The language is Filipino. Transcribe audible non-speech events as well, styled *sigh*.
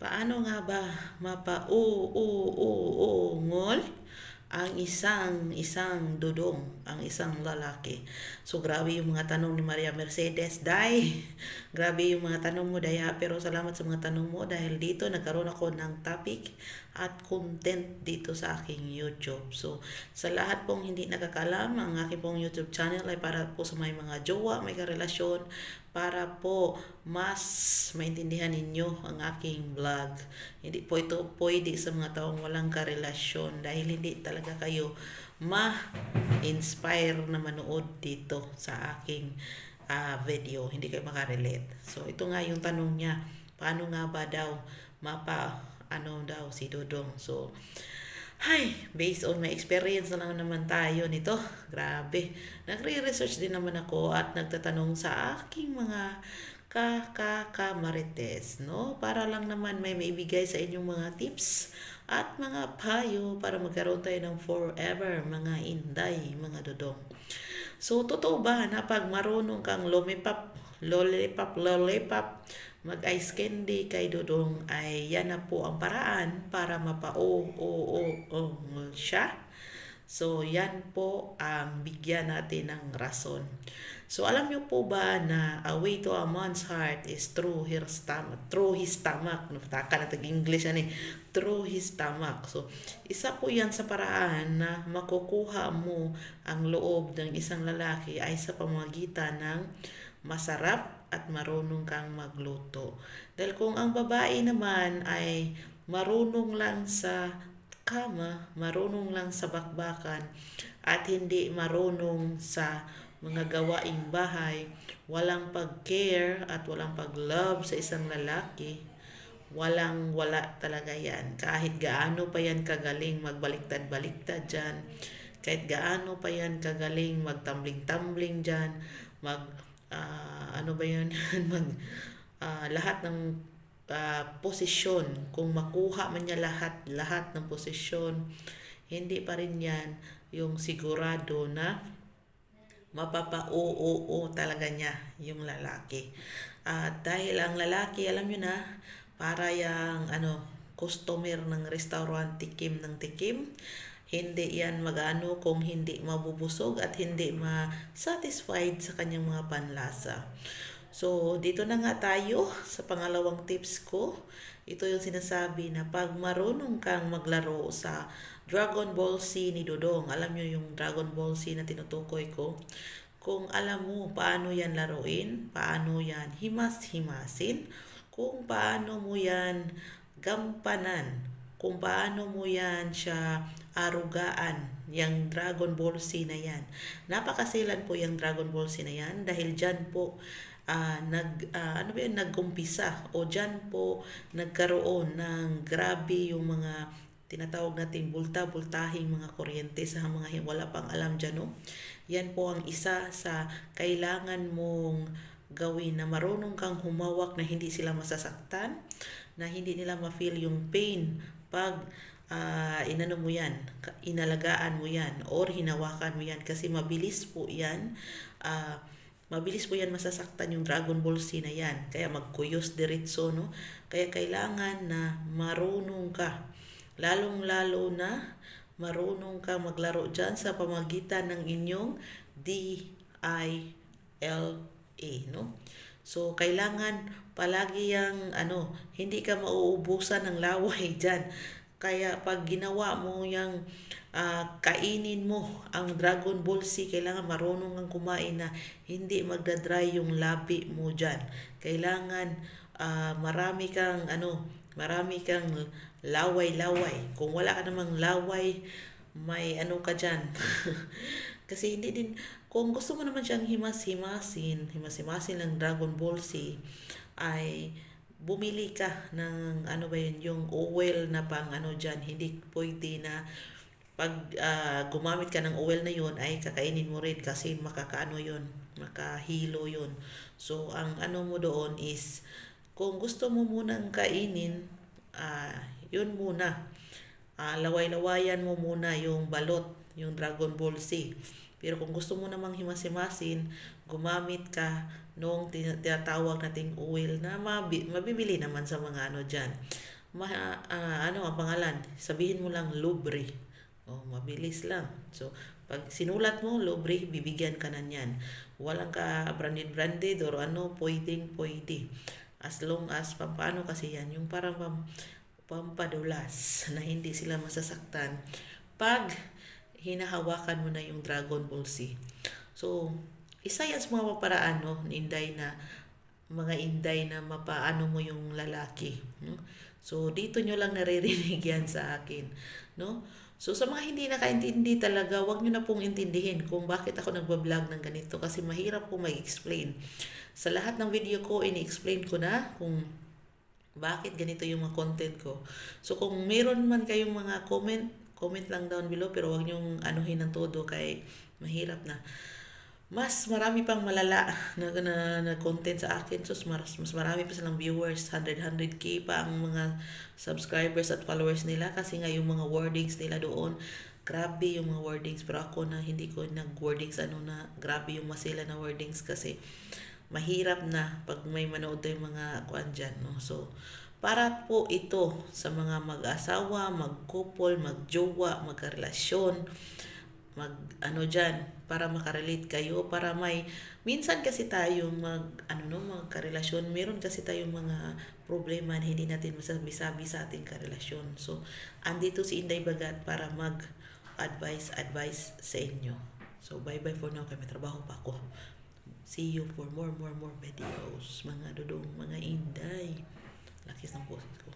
Paano nga ba mapa-u-u-u-ungol ang isang isang dudong, ang isang lalaki? So grabe yung mga tanong ni Maria Mercedes, Day. *laughs* Grabe yung mga tanong mo, Daya. Pero salamat sa mga tanong mo dahil dito nagkaroon ako ng topic at content dito sa aking YouTube. So sa lahat pong hindi nakakalam, ang aking pong YouTube channel ay para po sa may mga jowa, may karelasyon, para po mas maintindihan ninyo ang aking vlog. Hindi po ito pwede sa mga taong walang karelasyon dahil hindi talaga kayo ma-inspire na manood dito sa aking uh, video. Hindi kayo makarelate. So ito nga yung tanong niya, paano nga ba daw mapa ano daw si Dodong. So Hi, based on my experience na lang naman tayo nito. Grabe. Nagre-research din naman ako at nagtatanong sa aking mga kakakamarites, no? Para lang naman may maibigay sa inyong mga tips at mga payo para magkaroon tayo ng forever, mga inday, mga dodong. So, totoo ba na pag marunong kang lumipap, lollipop, lollipop, mag-ice candy kay Dudong ay yan na po ang paraan para mapa-o-o-o siya. So, yan po ang bigyan natin ng rason. So, alam niyo po ba na a way to a man's heart is through his stomach. Through his stomach. Nataka na tag-English yan eh. Through his stomach. So, isa po yan sa paraan na makukuha mo ang loob ng isang lalaki ay sa pamagitan ng masarap at marunong kang magluto. Dahil kung ang babae naman ay marunong lang sa kama, marunong lang sa bakbakan, at hindi marunong sa mga gawaing bahay, walang pag-care at walang pag-love sa isang lalaki, walang wala talaga yan. Kahit gaano pa yan kagaling magbaliktad-baliktad dyan, kahit gaano pa yan kagaling magtambling-tambling dyan, mag uh, ano ba yun, *laughs* mag, uh, lahat ng uh, posisyon, kung makuha man niya lahat, lahat ng posisyon, hindi pa rin yan yung sigurado na mapapa-oo talaga niya yung lalaki. At uh, dahil ang lalaki, alam niyo na, para yung ano, customer ng restaurant tikim ng tikim, hindi yan magano kung hindi mabubusog at hindi ma-satisfied sa kanyang mga panlasa. So, dito na nga tayo sa pangalawang tips ko. Ito yung sinasabi na pag marunong kang maglaro sa Dragon Ball Z ni Dodong, alam nyo yung Dragon Ball Z na tinutukoy ko, kung alam mo paano yan laruin, paano yan himas-himasin, kung paano mo yan gampanan, kung paano mo yan siya arugaan, yung Dragon Ball Z na yan. Napakasilan po yung Dragon Ball Z na yan dahil dyan po uh, nag uh, ano ba yun nagumpisa o diyan po nagkaroon ng grabe yung mga tinatawag nating bulta-bultahing mga kuryente sa mga wala pang alam dyan no. Yan po ang isa sa kailangan mong gawin na marunong kang humawak na hindi sila masasaktan, na hindi nila ma-feel yung pain pag uh, inano mo yan, inalagaan mo yan, or hinawakan mo yan kasi mabilis po yan, uh, mabilis po yan masasaktan yung Dragon Ball Z na yan. Kaya magkuyos diretso, no? Kaya kailangan na marunong ka, lalong-lalo na marunong ka maglaro dyan sa pamagitan ng inyong D-I-L-A, no? So, kailangan palagi yung, ano, hindi ka mauubusan ng laway *laughs* dyan. Kaya pag ginawa mo yung uh, kainin mo ang Dragon Ball Z, kailangan marunong kang kumain na hindi magdadry yung labi mo dyan. Kailangan uh, marami kang ano, marami kang laway-laway. Kung wala ka namang laway, may ano ka dyan. *laughs* Kasi hindi din, kung gusto mo naman siyang himas-himasin, himas-himasin ng Dragon Ball Z, ay bumili ka ng ano ba yun, yung oil na pang ano dyan, hindi pwede na pag uh, gumamit ka ng oil na yun ay kakainin mo rin kasi makakaano yun, makahilo yun. So, ang ano mo doon is, kung gusto mo munang kainin, uh, yun muna. Uh, laway-lawayan mo muna yung balot, yung Dragon Ball Z. Pero kung gusto mo namang himas-himasin, gumamit ka tin- tinatawag nating oil na mabi- mabibili naman sa mga ano dyan. Ma, ah, ano ang pangalan? Sabihin mo lang Lubre. Oh, mabilis lang. So, pag sinulat mo Lubre, bibigyan ka na niyan. Walang ka branded-branded or ano, pwedeng pwede. As long as, paano kasi yan, yung parang pam, pampadulas *laughs* na hindi sila masasaktan pag hinahawakan mo na yung Dragon Ball Z. So, isa yan sa mga paparaan no, Inday na mga Inday na mapaano mo yung lalaki. No? So, dito nyo lang naririnig *laughs* yan sa akin. No? So, sa mga hindi nakaintindi talaga, wag nyo na pong intindihin kung bakit ako nagbablog ng ganito kasi mahirap po mag-explain. Sa lahat ng video ko, ini-explain ko na kung bakit ganito yung mga content ko. So, kung meron man kayong mga comment, comment lang down below pero wag nyong anuhin ng todo kay mahirap na. Mas marami pang malala *laughs* na, na, na content sa akin. So, mas, mas marami pa silang viewers. 100, 100k pa ang mga subscribers at followers nila kasi nga yung mga wordings nila doon grabe yung mga wordings pero ako na hindi ko nag-wordings ano na grabe yung masila na wordings kasi mahirap na pag may manood tayong mga kuan dyan, no? So, para po ito sa mga mag-asawa, mag-couple, mag-jowa, magkarelasyon, mag ano diyan para makarelate kayo para may minsan kasi tayo mag ano no magkarelasyon meron kasi tayong mga problema na hindi natin masabi-sabi sa ating karelasyon. So andito si Inday Bagat para mag advice advice sa inyo. So bye bye for now kay may trabaho pa ako. See you for more more more videos mga dudong mga Inday lakis ng boses ko